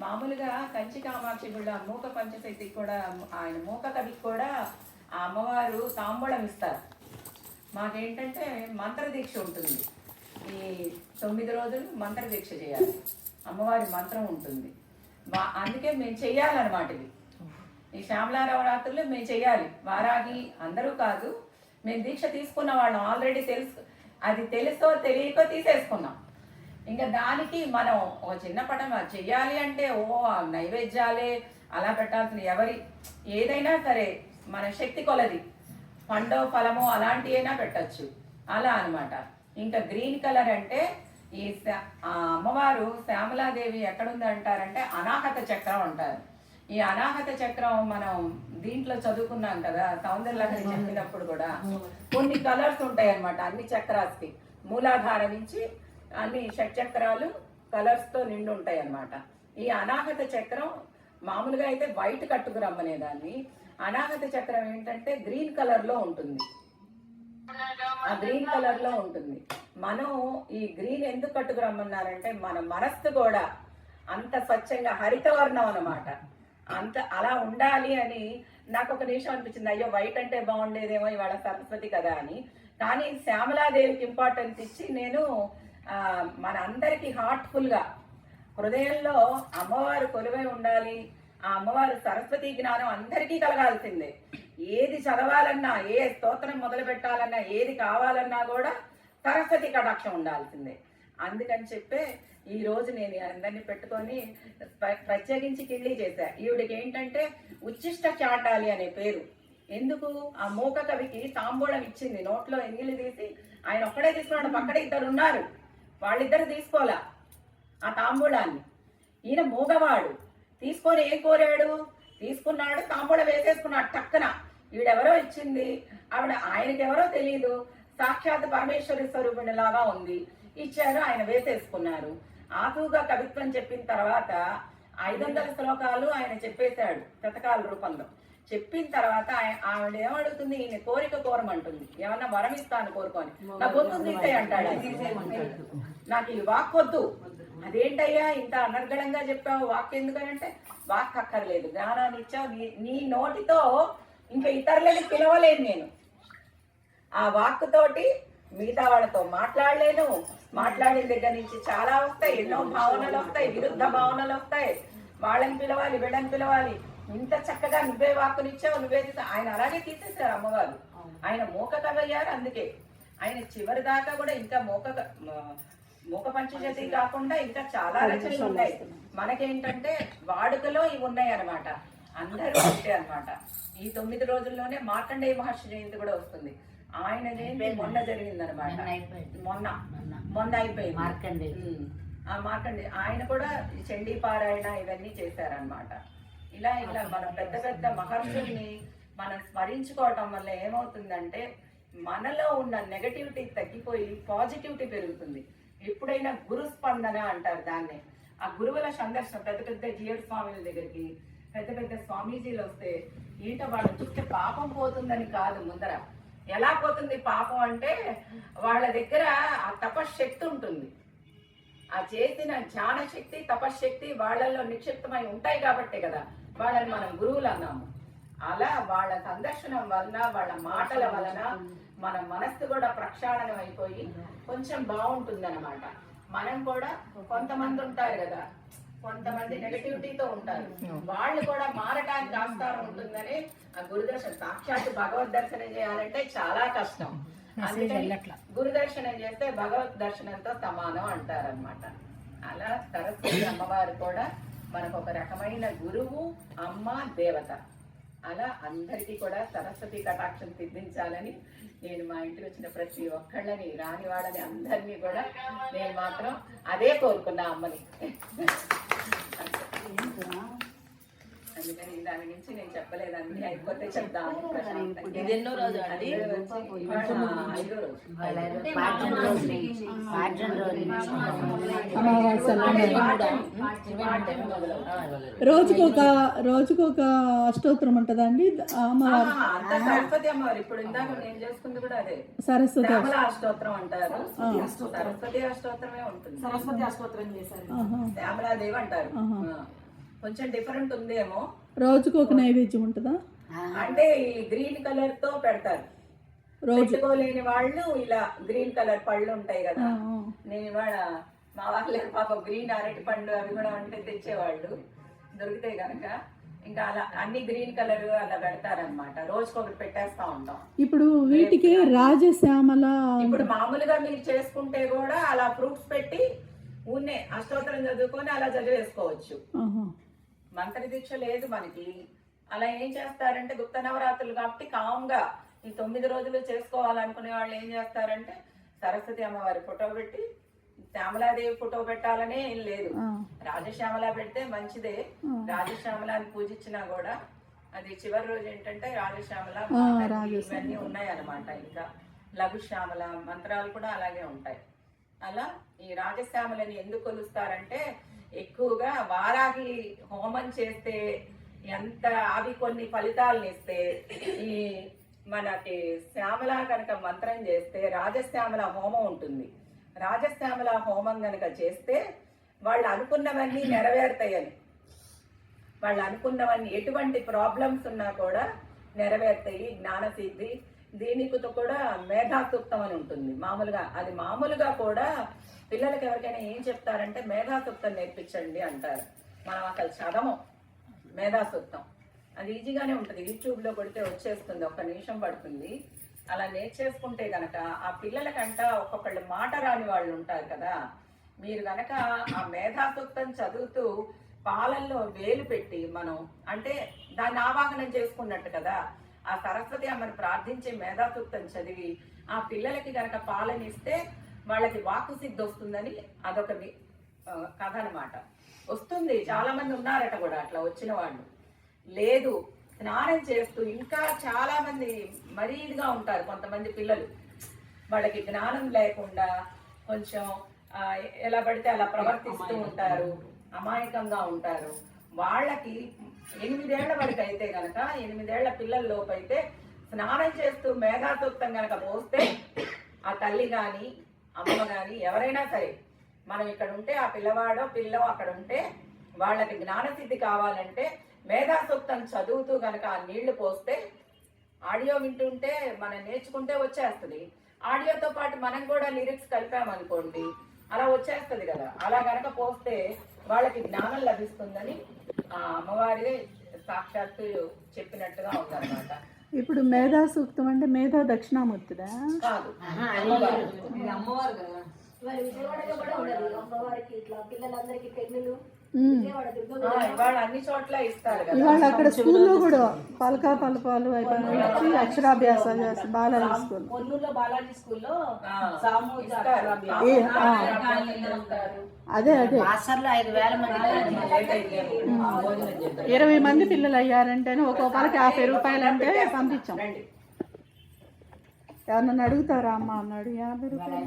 మామూలుగా కంచి కామాక్షి కూడా మూక పంచశక్తికి కూడా ఆయన మూక కవికి కూడా ఆ అమ్మవారు తాంబూలం ఇస్తారు. మాకేంటంటే మంత్ర దీక్ష ఉంటుంది. ఈ తొమ్మిది రోజులు మంత్ర దీక్ష చేయాలి. అమ్మవారి మంత్రం ఉంటుంది. మా అందుకే మేము చెయ్యాలన్నమాట ఇది. ఈ శ్యామలారవరాత్రులు మేము చెయ్యాలి. వారాగి అందరూ కాదు మేము దీక్ష తీసుకున్న వాళ్ళం. ఆల్రెడీ తెలుసు అది తెలుసో తెలియకో తీసేసుకున్నాం. ఇంకా దానికి మనం ఒక చిన్న పటం చెయ్యాలి అంటే ఓ నైవేద్యాలే అలా పెట్టాల్సిన ఎవరి ఏదైనా సరే మన శక్తి కొలది. పండో ఫలమో అలాంటివైనా పెట్టచ్చు. అలా అన్నమాట. ఇంకా గ్రీన్ కలర్ అంటే ఈ అమ్మవారు శ్యామలాదేవి ఎక్కడుంది అంటారంటే అనాహత చక్రం అంటారు. ఈ అనాహత చక్రం మనం దీంట్లో చదువుకున్నాం కదా సౌందర్యలహరి చెప్పినప్పుడు కూడా. కొన్ని కలర్స్ ఉంటాయి అన్నమాట అన్ని చక్రాస్కి మూలాధారం నుంచి అన్ని షట్చక్రాలు కలర్స్తో నిండు నిండి ఉంటాయి అన్నమాట ఈ అనాహత చక్రం మామూలుగా అయితే వైట్ కట్టుకు రమ్మనేదాన్ని. అనాహత చక్రం ఏంటంటే గ్రీన్ కలర్లో ఉంటుంది. ఆ గ్రీన్ కలర్లో ఉంటుంది. మనం ఈ గ్రీన్ ఎందుకు కట్టుకు రమ్మన్నారంటే మన మనస్సు కూడా అంత స్వచ్ఛంగా హరితవర్ణం అనమాట అంత అలా ఉండాలి అని నాకు ఒక నిమిషం అనిపించింది. అయ్యో వైట్ అంటే బాగుండేదేమో ఇవాళ సరస్వతి కదా అని. కానీ శ్యామలాదేవికి ఇంపార్టెన్స్ ఇచ్చి నేను మన అందరికీ హార్ట్ఫుల్గా హృదయంలో అమ్మవారు కొలువై ఉండాలి. ఆ అమ్మవారు సరస్వతి జ్ఞానం అందరికీ కలగాల్సిందే. ఏది చదవాలన్నా ఏ స్తోత్రం మొదలు పెట్టాలన్నా ఏది కావాలన్నా కూడా సరస్వతి కటాక్షం ఉండాల్సిందే. అందుకని చెప్పే ఈ రోజు నేను అందరినీ పెట్టుకొని ప్ర- ప్రత్యేకించి కిళ్ళి చేశా. ఈవిడికి ఏంటంటే ఉచ్చిష్ట చాటాలి అనే పేరు. ఎందుకు? ఆ మూక కవికి తాంబూలం ఇచ్చింది. నోట్లో ఎంగిలి తీసి ఆయన ఒక్కడే తీసుకున్నాడు. పక్కన ఇద్దరు ఉన్నారు. వాళ్ళిద్దరు తీసుకోవాలా? ఆ తాంబూలాన్ని. ఈయన మూగవాడు. తీసుకొని ఏం కోరాడు? తీసుకున్నాడు తాంబూలం వేసేసుకున్నాడు టక్కన. ఈడెవరో ఇచ్చింది? ఆవిడ ఆయనకెవరో తెలియదు సాక్షాత్ పరమేశ్వరి స్వరూపిణి లాగా ఉంది. ఇచ్చారు ఆయన వేసేసుకున్నారు. ఆతుగా కవిత్వం చెప్పిన తర్వాత ఐదు వందల శ్లోకాలు ఆయన చెప్పేశాడు శతకాల రూపంలో. చెప్పిన తర్వాత ఆవిడ ఏమడుగుతుంది? ఈయన కోరిక కోరమంటుంది. ఏమన్నా వరం ఇస్తాను కోరుకొని. నా గొంతు తీసే అంటాడు. నాకు ఈ వాక్ వద్దు. అదేంటయ్యా? ఇంత అనర్గళంగా చెప్పావు వాక్ ఎందుకనంటే? వాక్ అక్కర్లేదు. జ్ఞానాన్ని ఇచ్చావు. నీ నీ నోటితో ఇంకా ఇతరులని పిలవలేను నేను. ఆ వాక్ తోటి మిగతా వాళ్ళతో మాట్లాడలేను. మాట్లాడిన దగ్గర నుంచి చాలా వస్తాయి. ఎన్నో భావనలు వస్తాయి. విరుద్ధ భావనలు వస్తాయి. వాళ్ళని పిలవాలి వీళ్ళని పిలవాలి. ఇంత చక్కగా నువ్వే వాక్కునిచ్చావు నువ్వే తీసా- ఆయన అలాగే తీసేశారు అమ్మవారు. ఆయన మూక కవయ్యారు అందుకే. ఆయన చివరి దాకా కూడా ఇంకా మూక మూక పంచజతి కాకుండా ఇంకా చాలా రచనలు ఉన్నాయి. మనకేంటంటే వాడుకలో ఇవి ఉన్నాయి అనమాట అందరూ ఒకటే అన్నమాట. ఈ తొమ్మిది రోజుల్లోనే మార్కండేయ మహర్షి జయంతి కూడా వస్తుంది. ఆయన జయంతి మొన్న జరిగింది అనమాట మొన్న. మొన్న. అయిపోయింది. మార్కండేయ. ఉమ్. ఆ మార్కండే ఆయన కూడా చండీ పారాయణ ఇవన్నీ చేశారనమాట ఇలా ఇలా మన పెద్ద పెద్ద మహర్షుల్ని మనం స్మరించుకోవటం వల్ల ఏమవుతుందంటే మనలో ఉన్న నెగటివిటీ తగ్గిపోయి పాజిటివిటీ పెరుగుతుంది. ఎప్పుడైనా గురు స్పందన అంటారు దాన్ని. ఆ గురువుల సందర్శన పెద్ద పెద్ద జియర్ స్వామిల దగ్గరికి పెద్ద పెద్ద స్వామీజీలు వస్తే ఈట వాళ్ళు చూస్తే పాపం పోతుందని కాదు ముందర. ఎలా పోతుంది పాపం అంటే వాళ్ళ దగ్గర ఆ తపశ్శక్తి ఉంటుంది. ఆ చేసిన ధ్యాన శక్తి తపశ్శక్తి వాళ్ళల్లో నిక్షిప్తమై ఉంటాయి కాబట్టే కదా. వాళ్ళని మనం గురువులు అన్నాము. అలా వాళ్ళ సందర్శనం వలన వాళ్ళ మాటల వలన మన మనస్సు కూడా ప్రక్షాళనం అయిపోయి కొంచెం బాగుంటుంది మనం కూడా కొంతమంది ఉంటారు కదా కొంతమంది నెగటివిటీతో ఉంటారు. వాళ్ళు కూడా మారటానికి ఆస్కారం ఉంటుందని ఆ గురుదర్శన సాక్షాత్ భగవద్ దర్శనం చేయాలంటే చాలా కష్టం. అందుకని గురు దర్శనం చేస్తే భగవత్ దర్శనంతో సమానం అంటారనమాట అలా సరస్వతి అమ్మవారు కూడా మనకు ఒక రకమైన గురువు అమ్మ దేవత. అలా అందరికీ కూడా సరస్వతి కటాక్షం సిద్ధించాలని నేను మా ఇంటికి వచ్చిన ప్రతి ఒక్కళ్ళని రాని వాళ్ళని అందరినీ కూడా నేను మాత్రం అదే కోరుకున్నా అమ్మని. నుంచి నేను చెప్పలేదు అన్ని అయిపోతే చెప్దామని ప్రశాంతంగా. ఇది ఎన్నో రోజు అండి? ఐదో మొదలవుతుంది. రోజుకొక రోజుకొక అష్టోత్తరం ఉంటుందండి ఆ అమ్మవారు. ఆహా, అంతా సరస్వతి అమ్మవారు. ఇప్పుడు ఇందాక నేను చేసుకుంది కూడా అదే. సరస్వతి అష్టోత్తరం అంటారు. సరస్వతి అష్టోత్తరమే ఉంటుంది. సరస్వతి అష్టోత్తరం చేశారు. శ్యామలాదేవి అంటారు. కొంచెం డిఫరెంట్ ఉందేమో. రోజుకు ఒక నైవేద్యం ఉంటుందా? అంటే ఈ గ్రీన్ కలర్తో పెడతారు. రోజు. పెట్టుకోలేని వాళ్ళు ఇలా గ్రీన్ కలర్ పళ్ళు ఉంటాయి కదా. నేను ఇవాళ మా వాళ్ళకి పాప గ్రీన్ అరటి పండు అవి కూడా ఉంటే తెచ్చేవాళ్ళు. దొరికితే గనక ఇంకా అలా అన్ని గ్రీన్ కలర్ అలా పెడతారనమాట రోజుకి ఒకటి పెట్టేస్తా ఉంటాం. ఇప్పుడు వీటికి రాజశ్యామల ఇప్పుడు మామూలుగా మీరు చేసుకుంటే కూడా అలా ఫ్రూట్స్ పెట్టి ఊనే అష్టోత్తరం చదువుకొని అలా చదివేసుకోవచ్చు. మంత్ర దీక్ష లేదు మనకి. అలా ఏం చేస్తారంటే గుప్త నవరాత్రులు కాబట్టి కామ్గా ఈ తొమ్మిది రోజులు చేసుకోవాలనుకునే వాళ్ళు ఏం చేస్తారంటే సరస్వతి అమ్మవారి ఫోటో పెట్టి శ్యామలాదేవి ఫోటో పెట్టాలనే ఏం లేదు. రాజశ్యామల పెడితే మంచిదే. రాజశ్యామలాని పూజించినా కూడా అది చివరి రోజు ఏంటంటే రాజశ్యామల ఇవన్నీ ఉన్నాయి అన్నమాట ఇంకా. లఘుశ్యామల మంత్రాలు కూడా అలాగే ఉంటాయి. అలా ఈ రాజశ్యామలని ఎందుకు కొలుస్తారంటే ఎక్కువగా వారాహి హోమం చేస్తే ఎంత అవి కొన్ని ఫలితాలను ఇస్తే ఈ మనకి శ్యామల కనుక మంత్రం చేస్తే రాజశ్యామల హోమం ఉంటుంది. రాజశ్యామల హోమం కనుక చేస్తే వాళ్ళు అనుకున్నవన్నీ నెరవేరుతాయని. వాళ్ళు అనుకున్నవన్నీ ఎటువంటి ప్రాబ్లమ్స్ ఉన్నా కూడా నెరవేరుతాయి. జ్ఞానసిద్ధి దీనికితో కూడా మేధాసూక్తం అని ఉంటుంది. మామూలుగా అది మామూలుగా కూడా పిల్లలకి ఎవరికైనా ఏం చెప్తారంటే మేధాసూక్తం నేర్పించండి అంటారు. మనం అసలు చదవం మేధాసూక్తం. అది ఈజీగానే ఉంటుంది. యూట్యూబ్లో కొడితే వచ్చేస్తుంది. ఒక్క నిమిషం పడుతుంది. అలా నేర్చేసుకుంటే గనక ఆ పిల్లలకంట ఒక్కొక్కళ్ళు మాట రాని వాళ్ళు ఉంటారు కదా. మీరు గనక ఆ మేధాసూక్తం చదువుతూ పాలల్లో వేలు పెట్టి మనం అంటే దాన్ని ఆవాహనం చేసుకున్నట్టు కదా. ఆ సరస్వతి అమ్మని ప్రార్థించే మేధాసూక్తం చదివి ఆ పిల్లలకి గనక పాలనిస్తే వాళ్ళకి వాక్కు సిద్ధి వస్తుందని అదొక కథ అనమాట వస్తుంది. చాలా మంది ఉన్నారట కూడా అట్లా వచ్చిన వాళ్ళు. లేదు స్నానం చేస్తూ ఇంకా చాలా మంది మరీ ఇదిగా ఉంటారు కొంతమంది పిల్లలు. వాళ్ళకి జ్ఞానం లేకుండా కొంచెం ఎలా పడితే అలా ప్రవర్తిస్తూ ఉంటారు. అమాయకంగా ఉంటారు. వాళ్ళకి ఎనిమిదేళ్ళ వరకు అయితే కనుక ఎనిమిదేళ్ళ పిల్లల లోపు అయితే స్నానం చేస్తూ మేధాసూక్తం కనుక పోస్తే ఆ తల్లి కానీ అమ్మ కానీ ఎవరైనా సరే మనం ఇక్కడ ఉంటే ఆ పిల్లవాడో పిల్లో అక్కడ ఉంటే వాళ్ళకి జ్ఞానసిద్ధి కావాలంటే మేధాసూక్తం చదువుతూ కనుక ఆ నీళ్ళు పోస్తే ఆడియో వింటుంటే మనం నేర్చుకుంటే వచ్చేస్తుంది. ఆడియోతో పాటు మనం కూడా లిరిక్స్ కలిపామనుకోండి అలా వచ్చేస్తుంది కదా. అలా కనుక పోస్తే వాళ్ళకి జ్ఞానం లభిస్తుందని ఆ అమ్మవారి సాక్షాత్తు చెప్పినట్టుగా ఉందన్నమాట. ఇప్పుడు మేధా సూక్తం అంటే మేధా దక్షిణామూర్తిదా? కాదు. అమ్మవారు. మరి విజయవాడలో కూడా ఉన్నది అమ్మవారికి ఇట్లా పిల్లలందరికీ పెన్నులు ఇవాళ అన్ని చోట్ల ఇస్తారు కదా. ఇవాళ అక్కడ స్కూల్లో కూడా పలకా పలపాలు అయిపోయి చేస్తారు బాలాజీ స్కూల్ బాలాజీ స్కూల్లో. అక్షరాభ్యాసం. అదే అదే. ఇరవై మంది పిల్లలు అయ్యారంటే ఒక్కో పలకి యాభై రూపాయలు అంటే పంపించాం. ఎవరన్నా అడుగుతారా అమ్మ? అన్నాడు యాభై రూపాయలు.